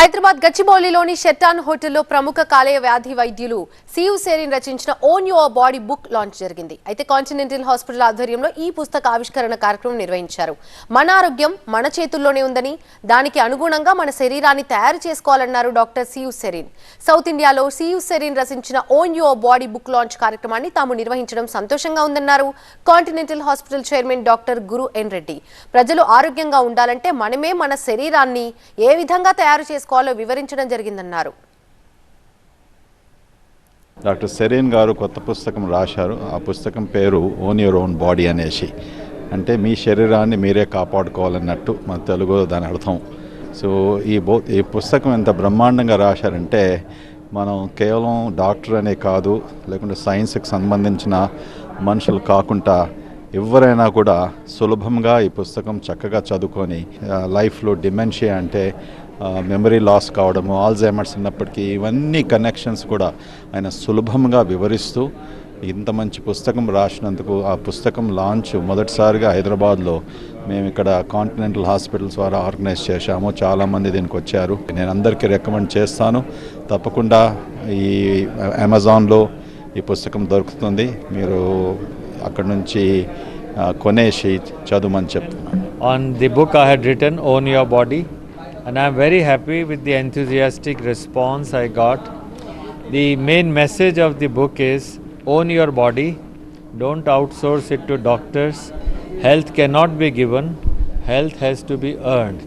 హైదరాబాద్ గచ్చిబౌలిలోని షెట్టాన్ హోటల్లో ప్రముఖ కాలేయ వ్యాధి వైద్యులు సియు సేరిన్ రచించిన own your body book launch జరిగింది. అయితే కాంటినెంటల్ హాస్పిటల్ ఆధ్వర్యంలో ఈ పుస్తక ఆవిష్కరణ కార్యక్రమం నిర్వహించారు. మన ఆరోగ్యం మన చేతుల్లోనే ఉందని దానికి అనుగుణంగా మన శరీరాన్ని తయారు చేసుకోవాలన్నారు డాక్టర్ సియు సెరిన్. సౌత్ ఇండియాలో సియు సెరిన్ రచించిన own your body book launch కార్యక్రమాన్ని తాము నిర్వహించడం సంతోషంగా ఉందన్నారు continental hospital chairman doctor Guru N Reddy. ప్రజలు ఆరోగ్యంగా ఉండాలంటే మనమే మన శరీరాన్ని ఏ విధంగా తయారు చేసుకోవాలి వివరించడం జరిగిందన్నారు. డాక్టర్ సెరీన్ గారు కొత్త పుస్తకం రాశారు. ఆ పుస్తకం పేరు ఓన్ యువర్ ఓన్ బాడీ అనేసి. అంటే మీ శరీరాన్ని మీరే కాపాడుకోవాలన్నట్టు మన తెలుగులో దాని అర్థం. సో ఈ బో ఈ పుస్తకం ఎంత బ్రహ్మాండంగా రాశారంటే మనం కేవలం డాక్టర్ అనే కాదు లేకుంటే సైన్స్కి సంబంధించిన మనుషులు కాకుండా ఎవరైనా కూడా సులభంగా ఈ పుస్తకం చక్కగా చదువుకొని లైఫ్లో డిమెన్షియా అంటే మెమరీ లాస్ కావడము ఆల్జైమర్స్ ఉన్నప్పటికీ ఇవన్నీ కనెక్షన్స్ కూడా ఆయన సులభంగా వివరిస్తూ ఇంత మంచి పుస్తకం రాసినందుకు ఆ పుస్తకం లాంచ్ మొదటిసారిగా హైదరాబాద్లో మేము ఇక్కడ కాంటినెంటల్ హాస్పిటల్స్ ద్వారా ఆర్గనైజ్ చేశాము. చాలామంది దీనికి వచ్చారు. నేను అందరికీ రికమెండ్ చేస్తాను. తప్పకుండా ఈ అమెజాన్లో ఈ పుస్తకం దొరుకుతుంది. మీరు అక్కడ నుంచి ఆ, కొనేసి చదువుమని చెప్తున్నాను on the book I had written, Own Your Body, and I'm very happy with the enthusiastic response I got. The main message of the book is Own Your Body, don't outsource it to doctors. Health cannot be given, health has to be earned.